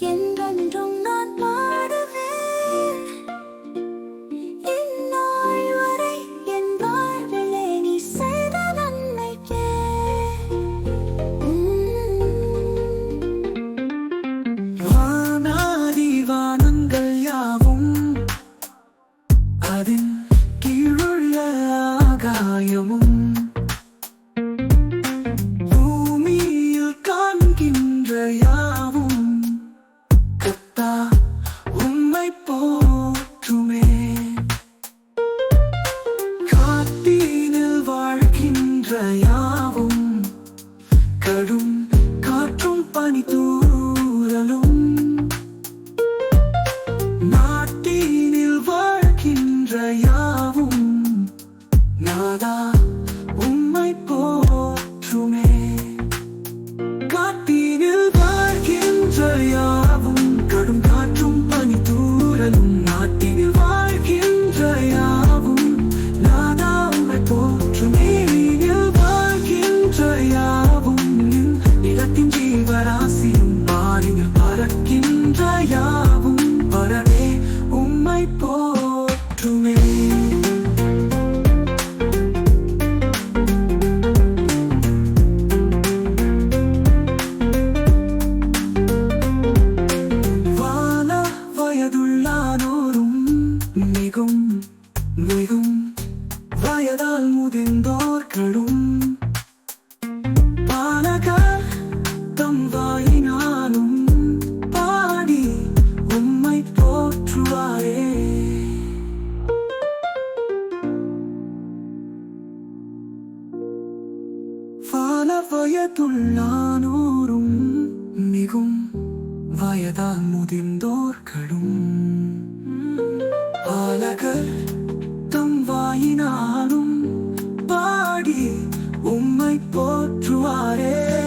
என்றென்றும் நான் பாடுவேன் இந்நாள் வரை என் வாழ்விலே நீ செய்த நன்மைக்கே அதன் கீழுள்ள ஆகாயமும் கண்களாய் போற்றுமே. காட்டினில் வாழ்கின்ற யாவும் கடும் காற்றும் பனி தூ கால் முதிர்ந்தோர்களும் பாலகர் தம் வாயினாலும் பாடி உம்மை போற்றுவாரே பல வயதுள்ளானோரும் மிகும் வயதால் முதிர்ந்தோர்களும் பாலகர் தம் வாயினாலும் go through our head.